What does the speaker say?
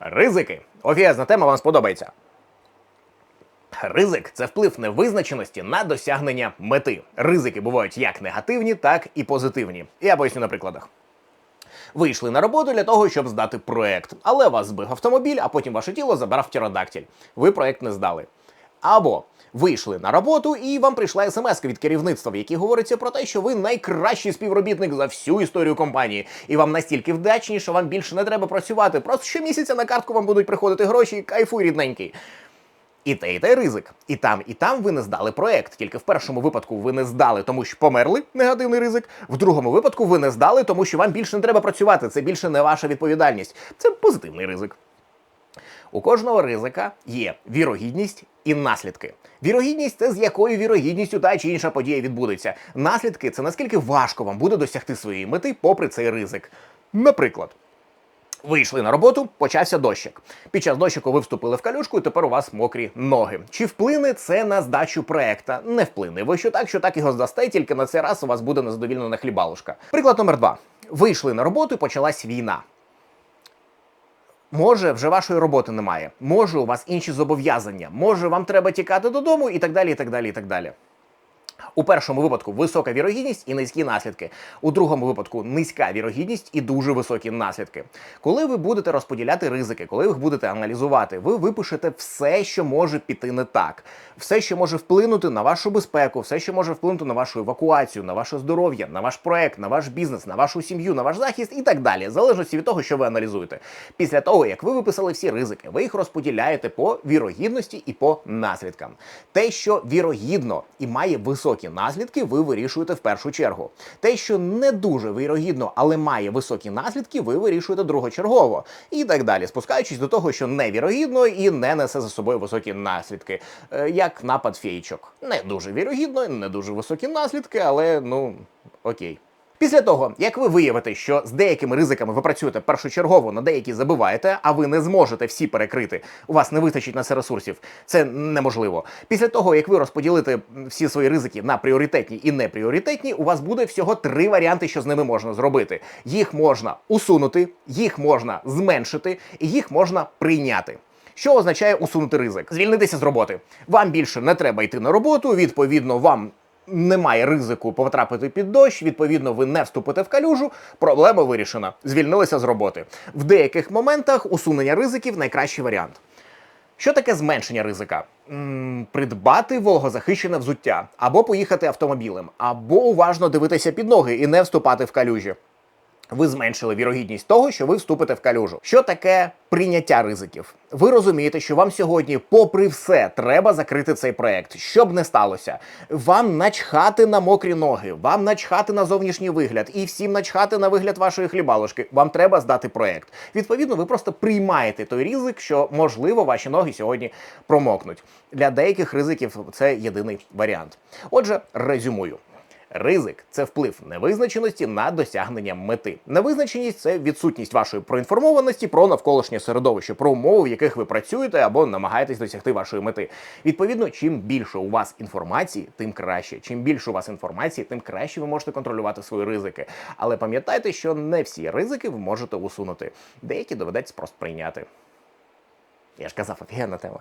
Ризики. Офігезна тема вам сподобається. Ризик це вплив невизначеності на досягнення мети. Ризики бувають як негативні, так і позитивні. Я поясню на прикладах. Ви йшли на роботу для того, щоб здати проект, але вас збив автомобіль, а потім ваше тіло забрав птеродактиль. Ви проект не здали. Або ви йшли на роботу і вам прийшла смс від керівництва, в якій говориться про те, що ви найкращий співробітник за всю історію компанії, і вам настільки вдячні, що вам більше не треба працювати. Просто щомісяця на картку вам будуть приходити гроші, кайфуй рідненький. І те, і те ризик. І там, і там ви не здали проект. Тільки в першому випадку ви не здали, тому що померли негативний ризик. В другому випадку ви не здали, тому що вам більше не треба працювати. Це більше не ваша відповідальність. Це позитивний ризик. У кожного ризика є вірогідність і наслідки. Вірогідність це з якою вірогідністю та чи інша подія відбудеться. Наслідки це наскільки важко вам буде досягти своєї мети, попри цей ризик. Наприклад. Ви йшли на роботу, почався дощик. Під час дощику ви вступили в калюшку, і тепер у вас мокрі ноги. Чи вплине це на здачу проекта? Не вплине. Ви що так, що так його здасте, тільки на цей раз у вас буде незадовільнена хлібалушка. Приклад номер два. Ви йшли на роботу і почалась війна. Може, вже вашої роботи немає. Може, у вас інші зобов'язання. Може, вам треба тікати додому і так далі, і так далі, і так далі. У першому випадку висока вірогідність і низькі наслідки. У другому випадку низька вірогідність і дуже високі наслідки. Коли ви будете розподіляти ризики, коли ви будете аналізувати, ви випишете все, що може піти не так, все, що може вплинути на вашу безпеку, все, що може вплинути на вашу евакуацію, на ваше здоров'я, на ваш проект, на ваш бізнес, на вашу сім'ю, на ваш захист і так далі, в залежності від того, що ви аналізуєте. Після того, як ви виписали всі ризики, ви їх розподіляєте по вірогідності і по наслідкам. Те, що вірогідно і має високі наслідки, ви вирішуєте в першу чергу. Те, що не дуже вірогідно, але має високі наслідки, ви вирішуєте другочергово. І так далі, спускаючись до того, що невірогідно і не несе за собою високі наслідки, Е, як напад фейчок. Не дуже вірогідно, не дуже високі наслідки, але ну окей. Після того, як ви виявите, що з деякими ризиками ви працюєте першочергово, на деякі забиваєте, а ви не зможете всі перекрити, у вас не вистачить на це ресурсів, це неможливо. Після того, як ви розподілите всі свої ризики на пріоритетні і непріоритетні, у вас буде всього три варіанти, що з ними можна зробити. Їх можна усунути, їх можна зменшити, і їх можна прийняти. Що означає усунути ризик? Звільнитися з роботи. Вам більше не треба йти на роботу, відповідно, вам немає ризику потрапити під дощ, відповідно, ви не вступите в калюжу. Проблема вирішена. Звільнилися з роботи. В деяких моментах усунення ризиків найкращий варіант. Що таке зменшення ризика? М, придбати вологозахищене взуття, або поїхати автомобілем, або уважно дивитися під ноги і не вступати в калюжі. Ви зменшили вірогідність того, що ви вступите в калюжу. Що таке прийняття ризиків? Ви розумієте, що вам сьогодні, попри все, треба закрити цей проект. Що не сталося, вам начхати на мокрі ноги, вам начхати на зовнішній вигляд і всім начхати на вигляд вашої хлібалушки. Вам треба здати проект. Відповідно, ви просто приймаєте той ризик, що можливо ваші ноги сьогодні промокнуть. Для деяких ризиків це єдиний варіант. Отже, резюмую. Ризик це вплив невизначеності на досягнення мети. Невизначеність це відсутність вашої проінформованості про навколишнє середовище, про умови, в яких ви працюєте або намагаєтесь досягти вашої мети. Відповідно, чим більше у вас інформації, тим краще. Чим більше у вас інформації, тим краще ви можете контролювати свої ризики. Але пам'ятайте, що не всі ризики ви можете усунути. Деякі доведеться просто прийняти. Я ж казав, офігенна тема.